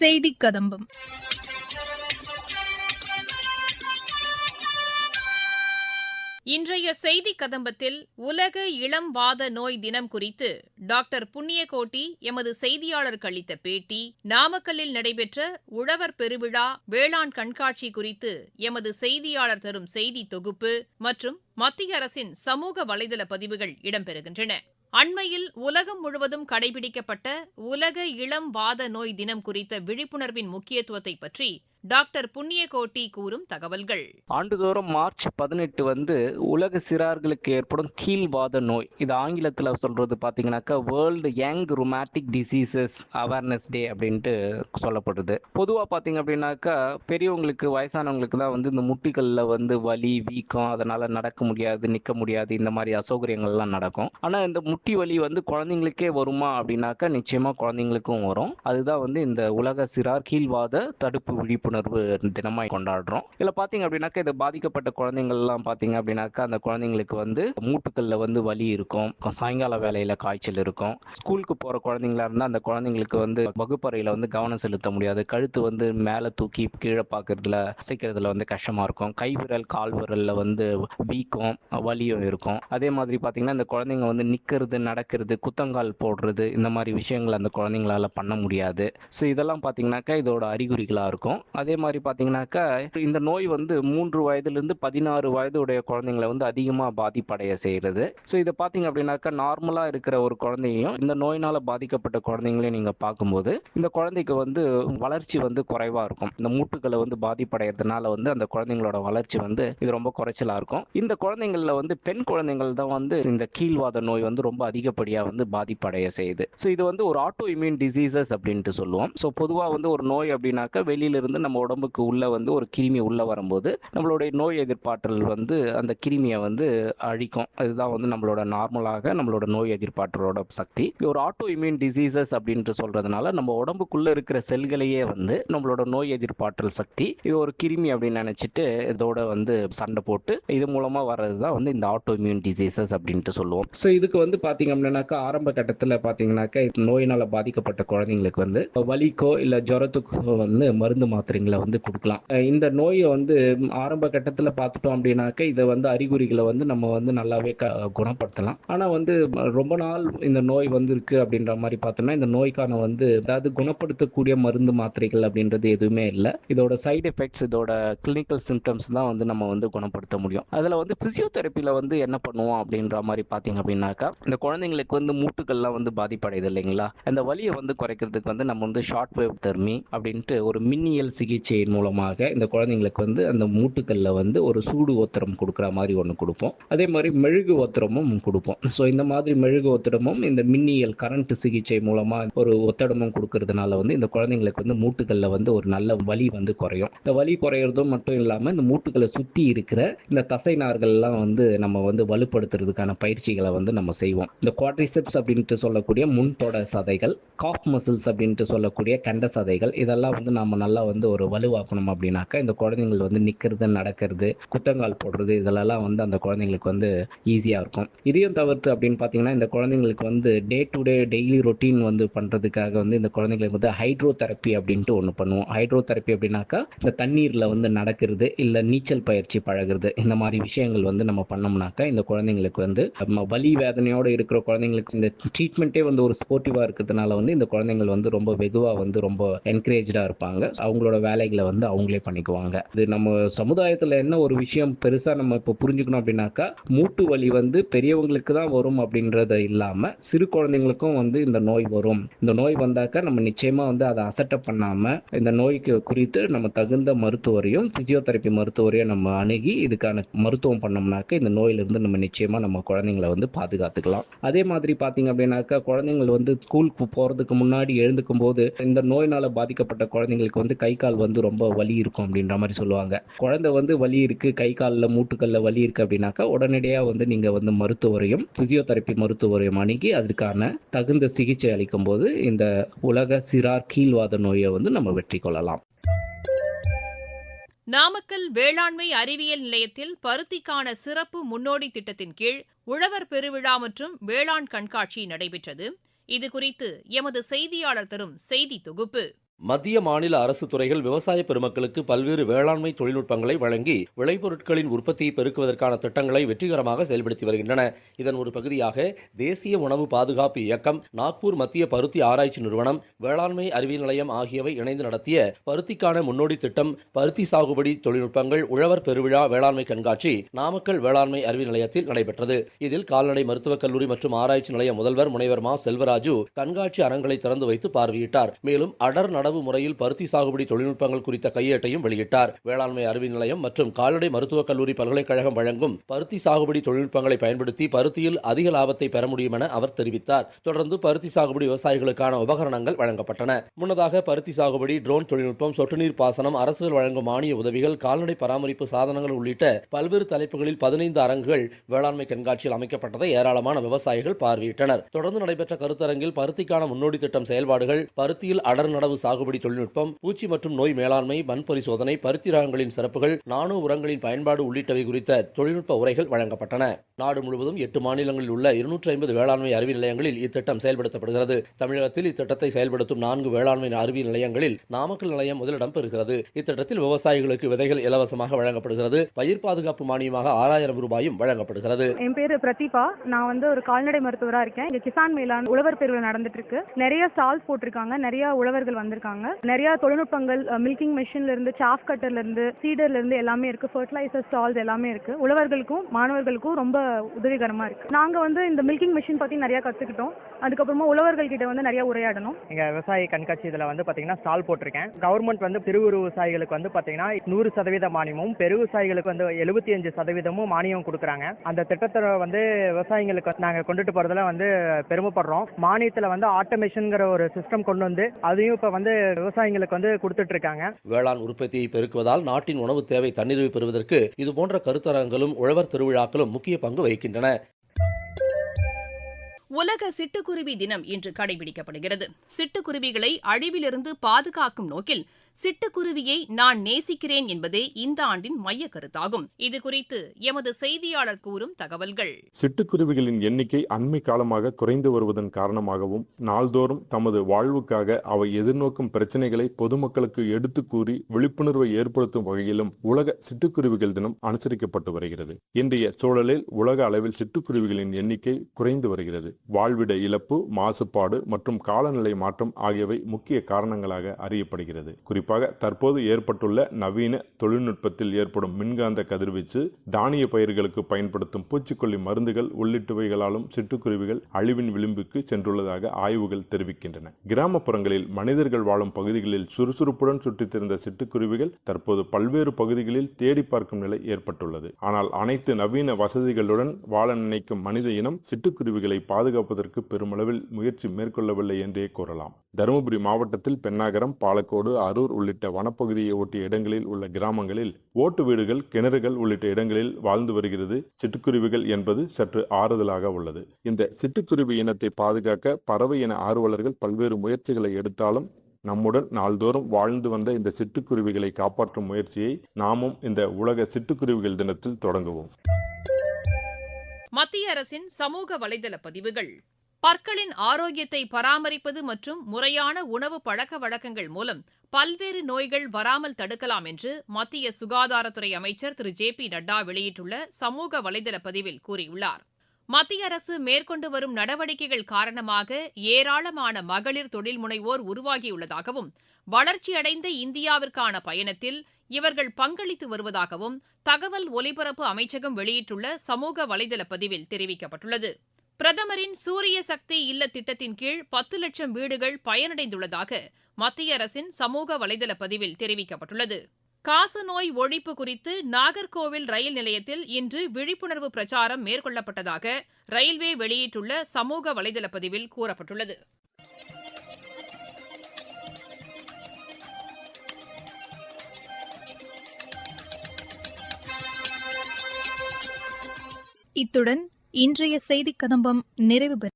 செய்தி கதம்பம் இன்றைய செய்தி கதம்பத்தில் உலக இளம் வாத நோய் தினம் குறித்து டாக்டர் புண்ணியகோட்டி எமது செய்தியாளருக்கு அளித்த பேட்டி நாமக்கல்லில் நடைபெற்ற உழவர் பெருவிழா வேளாண் கண்காட்சி குறித்து எமது செய்தியாளர் தரும் செய்தி தொகுப்பு மற்றும் மத்திய அரசின் சமூக வலைதள பதிவுகள் இடம்பெறுகின்றன. அண்மையில் உலகம் முழுவதும் கடைபிடிக்கப்பட்ட உலக இளம் வாத நோய் தினம் குறித்த விழிப்புணர்வின் முக்கியத்துவத்தை பற்றி டாக்டர் புண்ணியகோட்டி கூறும் தகவல்கள். ஆண்டுதோறும் மார்ச் பதினெட்டு வந்து உலக சிறார்களுக்கு ஏற்படும் கீழ்வாத நோய். இது ஆங்கிலத்தில் சொல்றது பார்த்தீங்கன்னாக்கா world young rheumatic diseases awareness day அப்படின்ட்டு சொல்லப்படுது. பொதுவாக பார்த்தீங்க அப்படின்னாக்கா பெரியவங்களுக்கு வயசானவங்களுக்கு தான் வந்து இந்த முட்டிகளில் வந்து வலி வீக்கம் அதனால் நடக்க முடியாது நிற்க முடியாது இந்த மாதிரி அசௌகரியங்கள்லாம் நடக்கும். ஆனால் இந்த முட்டி வலி வந்து குழந்தைங்களுக்கே வருமா அப்படின்னாக்கா நிச்சயமாக குழந்தைங்களுக்கும் வரும். அதுதான் வந்து இந்த உலக சிறார் கீழ்வாத தடுப்பு விழிப்புணர்வு தினமாக கொண்டாடுறோம். இதில் பார்த்தீங்க அப்படின்னாக்கா இதை பாதிக்கப்பட்ட குழந்தைங்கள்லாம் பார்த்தீங்க அப்படின்னாக்கா அந்த குழந்தைங்களுக்கு வந்து மூட்டுகளில் வந்து வலி இருக்கும். சாயங்கால வேலையில் காய்ச்சல் இருக்கும். ஸ்கூலுக்கு போகிற குழந்தைங்களா இருந்தால் அந்த குழந்தைங்களுக்கு வந்து வகுப்பறையில் வந்து கவனம் செலுத்த முடியாது. கழுத்து வந்து மேலே தூக்கி கீழே பார்க்கறதுல அசைக்கிறதுல வந்து கஷ்டமாக இருக்கும். கைவிரல் கால் விரலில் வந்து வீக்கம் வலியும் இருக்கும். அதே மாதிரி பார்த்தீங்கன்னா இந்த குழந்தைங்க வந்து நிற்கிறது நடக்கிறது குத்தங்கால் போடுறது இந்த மாதிரி விஷயங்கள் அந்த குழந்தைங்களால பண்ண முடியாது. ஸோ இதெல்லாம் பார்த்தீங்கன்னாக்கா இதோட அறிகுறிகளாக இருக்கும். அதே மாதிரி பார்த்தீங்கன்னாக்கா இந்த நோய் வந்து மூன்று வயதுலேருந்து பதினாறு வயதுடைய குழந்தைங்களை வந்து அதிகமாக பாதிப்படைய செய்கிறது ஸோ இதை பார்த்தீங்க அப்படின்னாக்கா நார்மலாக இருக்கிற ஒரு குழந்தையும் இந்த நோயினால் பாதிக்கப்பட்ட குழந்தைங்களையும் நீங்கள் பார்க்கும்போது இந்த குழந்தைக்கு வந்து வளர்ச்சி வந்து குறைவாக இருக்கும். இந்த மூட்டுகளை வந்து பாதிப்படைகிறதுனால வந்து அந்த குழந்தைங்களோட வளர்ச்சி வந்து இது ரொம்ப குறைச்சலாக இருக்கும். இந்த குழந்தைங்களில் வந்து பெண் குழந்தைங்கள் தான் வந்து இந்த கீழ்வாத நோய் வந்து ரொம்ப அதிகப்படியாக வந்து பாதிப்படைய செய்யுது. ஸோ இது வந்து ஒரு ஆட்டோ இம்யூன் டிசீசஸ் அப்படின்ட்டு சொல்லுவோம். ஸோ பொதுவாக வந்து ஒரு நோய் அப்படின்னாக்கா வெளியிலிருந்து நம்ம நம்ம உடம்புக்கு உள்ளே வந்து ஒரு கிருமி உள்ளே வரும்போது நம்மளுடைய நோய் எதிர்ப்பாற்றல் வந்து அந்த கிருமியை வந்து அழிக்கும். அதுதான் வந்து நம்மளோட நார்மலாக நம்மளோட நோய் எதிர்ப்பாற்றலோட சக்தி. இது ஒரு ஆட்டோ இம்யூன் டிசீசஸ் அப்படின்ட்டு சொல்கிறதுனால நம்ம உடம்புக்குள்ளே இருக்கிற செல்களையே வந்து நம்மளோட நோய் எதிர்ப்பாற்றல் சக்தி இது ஒரு கிருமி அப்படின்னு நினச்சிட்டு இதோட வந்து சண்டை போட்டு இது மூலமாக வர்றது தான் வந்து இந்த ஆட்டோ இம்யூன் டிசீசஸ் அப்படின்ட்டு சொல்லுவோம். ஸோ இதுக்கு வந்து பார்த்தீங்க அப்படின்னாக்கா ஆரம்ப கட்டத்தில் பார்த்தீங்கன்னாக்கா நோயினால் பாதிக்கப்பட்ட குழந்தைங்களுக்கு வந்து வலிக்கோ இல்லை ஜுரத்துக்கோ வந்து மருந்து மாத்திரைங்களை வந்து கொடுக்கலாம். இந்த நோயை வந்து ஆரம்ப கட்டத்தில் பார்த்துட்டோம் அப்படின்னாக்க இதை வந்து அறிகுறிகளை வந்து நம்ம வந்து நல்லாவே க குணப்படுத்தலாம். ஆனால் வந்து ரொம்ப நாள் இந்த நோய் வந்திருக்கு அப்படின்ற மாதிரி பார்த்தோம்னா இந்த நோய்க்கான வந்து அதாவது குணப்படுத்தக்கூடிய மருந்து மாத்திரைகள் அப்படின்றது எதுவுமே இல்லை. இதோட சைடு எஃபெக்ட்ஸ் இதோட கிளினிக்கல் சிம்டம்ஸ் தான் வந்து நம்ம வந்து குணப்படுத்த முடியும். அதில் வந்து ஃபிசியோதெரப்பியில் வந்து என்ன பண்ணுவோம் அப்படின்ற மாதிரி பார்த்தீங்க அப்படின்னாக்கா இந்த குழந்தைங்களுக்கு வந்து மூட்டுகள்லாம் வந்து பாதிப்படையுது இல்லைங்களா? அந்த வலியை வந்து குறைக்கிறதுக்கு வந்து நம்ம வந்து ஷார்ட் வேவ் தெர்மி அப்படின்ட்டு ஒரு மின்னியல் சிகிச்சையின் மூலமாக இந்த குழந்தைங்களுக்கு வந்து அந்த மூட்டுக்கல்ல வந்து ஒரு சூடு ஓத்திரம் கொடுக்குற மாதிரி ஒன்று கொடுப்போம். அதே மாதிரி மெழுகு ஓத்திரமும் கொடுப்போம். ஸோ இந்த மாதிரி மெழுகு ஒத்தடமும் இந்த மின்னியல் கரண்ட் சிகிச்சை மூலமாக ஒரு ஒத்தடமும் கொடுக்கறதுனால வந்து இந்த குழந்தைங்களுக்கு வந்து மூட்டுகளில் வந்து ஒரு நல்ல வலி வந்து குறையும். இந்த வலி குறையிறதும் மட்டும் இல்லாமல் இந்த மூட்டுகளை சுற்றி இருக்கிற இந்த தசை நார்கள்லாம் வந்து நம்ம வந்து வலுப்படுத்துறதுக்கான பயிற்சிகளை வந்து நம்ம செய்வோம். இந்த குவாட்ரிசெப்ஸ் அப்படின்ட்டு சொல்லக்கூடிய முன்தொட சதைகள் காஃப் மசில்ஸ் அப்படின்ட்டு சொல்லக்கூடிய கண்ட சதைகள் இதெல்லாம் வந்து நம்ம நல்லா வந்து ஒரு வலுவாக்கணும் அப்படின்னாக்கா இந்த குழந்தைங்கள் வந்து நிற்கிறது நடக்கிறது குத்தங்கால் போடுறது இதெல்லாம் வந்து அந்த குழந்தைங்களுக்கு வந்து ஈஸியாக இருக்கும். இதையும் தவிர்த்து அப்படின்னு பார்த்தீங்கன்னா இந்த குழந்தைங்களுக்கு வந்து day to day daily routine வந்து பண்ணுறதுக்காக வந்து இந்த குழந்தைங்களுக்கு வந்து ஹைட்ரோ தெரப்பி அப்படின்ட்டு ஒன்று பண்ணுவோம். ஹைட்ரோ தெரப்பி அப்படின்னாக்கா இந்த தண்ணீரில் வந்து நடக்கிறது இல்லை நீச்சல் பயிற்சி பழகுறது இந்த மாதிரி விஷயங்கள் வந்து நம்ம பண்ணோம்னாக்கா இந்த குழந்தைங்களுக்கு வந்து நம்ம வலி வேதனையோடு இருக்கிற குழந்தைங்களுக்கு இந்த ட்ரீட்மெண்ட்டே வந்து ஒரு ஸ்போர்ட்டிவாக இருக்கிறதுனால வந்து இந்த குழந்தைங்கள் வந்து ரொம்ப வெகுவாக வந்து ரொம்ப என்கரேஜாக இருப்பாங்க. அவங்களோட வேலைகளை வந்து அவங்களே பண்ணிக்குவாங்க. இது நம்ம சமுதாயத்தில் என்ன ஒரு விஷயம் பெருசாக நம்ம இப்போ புரிஞ்சுக்கணும் அப்படின்னாக்கா மூட்டு வலி வந்து பெரியவங்களுக்கு தான் வரும் அப்படின்றத இல்லாமல் சிறு குழந்தைங்களுக்கும் வந்து இந்த நோய் வரும். இந்த நோய் வந்தாக்கா நம்ம நிச்சயமாக வந்து அதை அசட்டை பண்ணாமல் இந்த நோய்க்கு குறித்து நம்ம தகுந்த மருத்துவரையும் பிசியோதெரப்பி மருத்துவரையும் நம்ம அணுகி இதுக்கான மருத்துவம் பண்ணோம்னாக்க இந்த நோயிலிருந்து நம்ம நிச்சயமாக நம்ம குழந்தைங்களை வந்து பாதுகாத்துக்கலாம். அதே மாதிரி பார்த்தீங்க அப்படின்னாக்கா குழந்தைங்கள் வந்து ஸ்கூலுக்கு போகிறதுக்கு முன்னாடி எழுந்துக்கும் போது இந்த நோயினால் பாதிக்கப்பட்ட குழந்தைங்களுக்கு வந்து கை கால் வந்து ரொம்ப வலி இருக்கும் அப்படின்ற மாதிரி சொல்லுவாங்க. குழந்தை வந்து வலி இருக்குது கை காலில் மூட்டுக்கல்ல வலி இருக்குது அப்படின்னாக்கா உடனடியாக வந்து நீங்கள் வந்து மருத்துவரையும் பிசியோதெரபி மருத்துவரையும் அணுகி அதற்கான தகுந்த சிகிச்சை அளிக்கும் போது இந்த உலக சிறார் கீழ்வாத நோயை வந்து நம்ம வெற்றி கொள்ளலாம். நாமக்கல் வேளாண்மை அறிவியல் நிலையத்தில் பருத்திக்கான சிறப்பு முன்னோடி திட்டத்தின் கீழ் உழவர் பெருவிழா மற்றும் வேளாண் கண்காட்சி நடைபெற்றது. இதுகுறித்து எமது செய்தியாளர் தரும் செய்தி தொகுப்பு. மத்திய மாநில அரசு துறைகள் விவசாய பெருமக்களுக்கு பல்வேறு வேளாண்மை தொழில்நுட்பங்களை வழங்கி விளைபொருட்களின் உற்பத்தியை பெருக்குவதற்கான திட்டங்களை வெற்றிகரமாக செயல்படுத்தி வருகின்றன. இதன் ஒரு பகுதியாக தேசிய உணவு பாதுகாப்பு இயக்கம் நாக்பூர் மத்திய பருத்தி ஆராய்ச்சி நிறுவனம் வேளாண்மை அறிவியல் நிலையம் ஆகியவை இணைந்து நடத்திய பருத்திக்கான முன்னோடி திட்டம் பருத்தி சாகுபடி தொழில்நுட்பங்கள் உழவர் பெருவிழா வேளாண்மை கண்காட்சி நாமக்கல் வேளாண்மை அறிவியல் நிலையத்தில் நடைபெற்றது. இதில் கால்நடை மருத்துவக் கல்லூரி மற்றும் ஆராய்ச்சி நிலைய முதல்வர் முனைவர் மா. செல்வராஜு கண்காட்சி அரங்களை திறந்து வைத்து பார்வையிட்டார். மேலும் அடர் நடவு முறையில் பருத்தி சாகுபடி தொழில்நுட்பங்கள் குறித்த கையேட்டையும் வெளியிட்டார். வேளாண்மை அறிவு நிலையம் மற்றும் கால்நடை மருத்துவக் கல்லூரி பல்கலைக்கழகம் வழங்கும் பருத்தி சாகுபடி தொழில்நுட்பங்களை பயன்படுத்தி பருத்தியில் அதிக லாபத்தை பெற முடியும் என அவர் தெரிவித்தார். தொடர்ந்து பருத்தி சாகுபடி விவசாயிகளுக்கான உபகரணங்கள் வழங்கப்பட்டன. முன்னதாக பருத்தி சாகுபடி ட்ரோன் தொழில்நுட்பம் சொட்டு நீர் பாசனம் அரசுகள் வழங்கும் மானிய உதவிகள் கால்நடை பராமரிப்பு சாதனங்கள் உள்ளிட்ட பல்வேறு தலைப்புகளில் பதினைந்து அரங்குகள் வேளாண்மை கண்காட்சியில் அமைக்கப்பட்டதை ஏராளமான விவசாயிகள் பார்வையிட்டனர். தொடர்ந்து நடைபெற்ற கருத்தரங்கில் பருத்திக்கான முன்னோடி திட்டம் செயல்பாடுகள் பருத்தியில் அடர் நடவு சாகுபடி தொழில்நுட்பம் பூச்சி மற்றும் நோய் மேலாண்மை மண் பரிசோதனை பருத்தி ரகங்களின் சிறப்புகள் நானோ உரங்களின் பயன்பாடு உள்ளிட்டவை குறித்த தொழில்நுட்ப உரைகள் வழங்கப்பட்டன. நாடு முழுவதும் எட்டு மாநிலங்களில் உள்ள இருநூற்றி ஐம்பது வேளாண்மை அறிவியல் நிலையங்களில் இத்திட்டம் செயல்படுத்தப்படுகிறது. தமிழகத்தில் இத்திட்டத்தை செயல்படுத்தும் நான்கு வேளாண்மை அறிவியல் நிலையங்களில் நாமக்கல் நிலையம் முதலிடம் பெறுகிறது. இத்திட்டத்தில் விவசாயிகளுக்கு விதைகள் இலவசமாக வழங்கப்படுகிறது. பயிர் பாதுகாப்பு மானியமாக ஆறாயிரம் ரூபாயும் வழங்கப்படுகிறது. என் பேரு பிரதீபா. நான் வந்து ஒரு கால்நடை மருத்துவரா இருக்கேன். இங்க கிசான் மேலான் உழவர் பிரிவு நடந்துட்டு இருக்கு. நிறைய ஸ்டால்ஸ் போட்டிருக்காங்க. நிறைய உழவர்கள் வந்திருக்காங்க. நிறைய தொழில்நுட்பங்கள் மில்கிங் மிஷின்ல இருந்து சாஃப் கட்டர்ல இருந்து சீடர்ல இருந்து எல்லாமே இருக்கு. ஃபர்டிலைசர் ஸ்டால்ஸ் எல்லாமே இருக்கு. உழவர்களுக்கும் மாணவர்களுக்கும் ரொம்ப உதவிகரமா இருக்கு. நாங்க வந்து இந்த மில்கிங் மிஷின் பத்தி நிறைய கத்துக்கிட்டோம். அதுக்கப்புறமா உழவர்கள் கிட்ட வந்து நிறைய உரையாடணும். எங்க விவசாய கண்காட்சி இதில் வந்து பாத்தீங்கன்னா ஸ்டால் போட்டிருக்கேன். கவர்மெண்ட் வந்து சிறு விவசாயிகளுக்கு வந்து பாத்தீங்கன்னா நூறு சதவீத மானியமும் பெரு விவசாயிகளுக்கு வந்து எழுபத்தி அஞ்சு சதவீதமும் மானியம் கொடுக்குறாங்க. அந்த திட்டத்தை வந்து விவசாயிகளுக்கு நாங்கள் கொண்டுட்டு போறதுல வந்து பெருமைப்படுறோம். மானியத்தில் வந்து ஆட்டோமேஷன்ங்கிற ஒரு சிஸ்டம் கொண்டு வந்து அதையும் இப்போ வந்து விவசாயிகளுக்கு வந்து கொடுத்துட்டு இருக்காங்க வேளாண் உற்பத்தியை பெருக்குவதால் நாட்டின் உணவு தேவை தன்னிறைவு பெறுவதற்கு இதுபோன்ற கருத்தரங்களும் உழவர் திருவிழாக்களும் முக்கிய பங்கு வகிக்கின்றன. உலக சிட்டுக்குருவி தினம் இன்று கடைபிடிக்கப்படுகிறது. சிட்டுக்குருவிகளை அழிவிலிருந்து பாதுகாக்கும் நோக்கில் சிட்டுக்குருவியை நான் நேசிக்கிறேன் என்பதே இந்த ஆண்டின் மைய கருத்தாகும். இதுகுறித்து எமது செய்தியாளர் கூறும் தகவல்கள். சிட்டுக்குருவிகளின் எண்ணிக்கை அண்மை காலமாக குறைந்து வருவதன் காரணமாகவும் நாள்தோறும் தமது வாழ்வுக்காக அவை எதிர்நோக்கும் பிரச்சனைகளை பொதுமக்களுக்கு எடுத்து கூறி விழிப்புணர்வை ஏற்படுத்தும் வகையிலும் உலக சிட்டுக்குருவிகள் தினம் அனுசரிக்கப்பட்டு வருகிறது. இன்றைய சூழலில் உலக அளவில் சிட்டுக்குருவிகளின் எண்ணிக்கை குறைந்து வருகிறது. வாழ்விட இழப்பு மாசுபாடு மற்றும் காலநிலை மாற்றம் ஆகியவை முக்கிய காரணங்களாக அறியப்படுகிறது. குறிப்பாக தற்போது ஏற்பட்டுள்ள நவீன தொழில்நுட்பத்தில் ஏற்படும் மின்காந்த கதிர்வீச்சு தானிய பயிர்களுக்கு பயன்படுத்தும் பூச்சிக்கொல்லி மருந்துகள் உள்ளிட்டவைகளாலும் சிட்டுக்குருவிகள் அழிவின் விளிம்புக்கு சென்றுள்ளதாக ஆய்வுகள் தெரிவிக்கின்றன. கிராமப்புறங்களில் மனிதர்கள் வாழும் பகுதிகளில் சுறுசுறுப்புடன் சுற்றித் திறந்த சிட்டுக்குருவிகள் தற்போது பல்வேறு பகுதிகளில் தேடி பார்க்கும் நிலை ஏற்பட்டுள்ளது. ஆனால் அனைத்து நவீன வசதிகளுடன் வாழ நினைக்கும் மனித இனம் சிட்டுக்குருவிகளை பாதுகாப்பதற்கு பெருமளவில் முயற்சி மேற்கொள்ளவில்லை என்றே கூறலாம். தருமபுரி மாவட்டத்தில் பென்னாகரம் பாலக்கோடு அரூர் உள்ளிட்ட வனப்பகுதியை ஒட்டிய இடங்களில் உள்ள கிராமங்களில் ஓட்டு வீடுகள் கிணறுகள் உள்ளிட்ட இடங்களில் வாழ்ந்து வருகிறது. சிட்டுக்குருவிகள் என்பது சற்று ஆறுதலாக உள்ளது. இந்த சிட்டுக்குருவி இனத்தை பாதுகாக்க பறவை இன ஆர்வலர்கள் பல்வேறு முயற்சிகளை எடுத்தாலும் நம்முடன் நாள்தோறும் வாழ்ந்து வந்த இந்த சிட்டுக்குருவிகளை காப்பாற்றும் முயற்சியை நாமும் இந்த உலக சிட்டுக்குருவிகள் தினத்தில் தொடங்குவோம். மத்திய அரசின் சமூக வலைதள பதிவுகள். பற்களின் ஆரோக்கியத்தை பராமரிப்பது மற்றும் முறையான உணவு பழக்க வழக்கங்கள் மூலம் பல்வேறு நோய்கள் வராமல் தடுக்கலாம் என்று மத்திய சுகாதாரத்துறை அமைச்சர் திரு. ஜே. பி. நட்டா வெளியிட்டுள்ள சமூக வலைதள பதிவில் கூறியுள்ளார். மத்திய அரசு மேற்கொண்டு வரும் நடவடிக்கைகள் காரணமாக ஏராளமான மகளிர் தொழில் முனைவோர் உருவாகியுள்ளதாகவும் வளர்ச்சியடைந்த இந்தியாவிற்கான பயணத்தில் இவர்கள் பங்களித்து வருவதாகவும் தகவல் ஒலிபரப்பு அமைச்சகம் வெளியிட்டுள்ள சமூக வலைதள பதிவில் தெரிவிக்கப்பட்டுள்ளது. பிரதமரின் சூரிய சக்தி இல்ல திட்டத்தின் கீழ் பத்து லட்சம் வீடுகள் பயனடைந்துள்ளதாக மத்திய அரசின் சமூக வலைதள பதிவில் தெரிவிக்கப்பட்டுள்ளது. காசநோய் ஒழிப்பு குறித்து நாகர்கோவில் ரயில் நிலையத்தில் இன்று விழிப்புணர்வு பிரச்சாரம் மேற்கொள்ளப்பட்டதாக ரயில்வே வெளியிட்டுள்ள சமூக வலைதள பதிவில் கூறப்பட்டுள்ளது. இத்துடன் இன்றைய செய்திக் கதம்பம் நிறைவு பெறுகிறது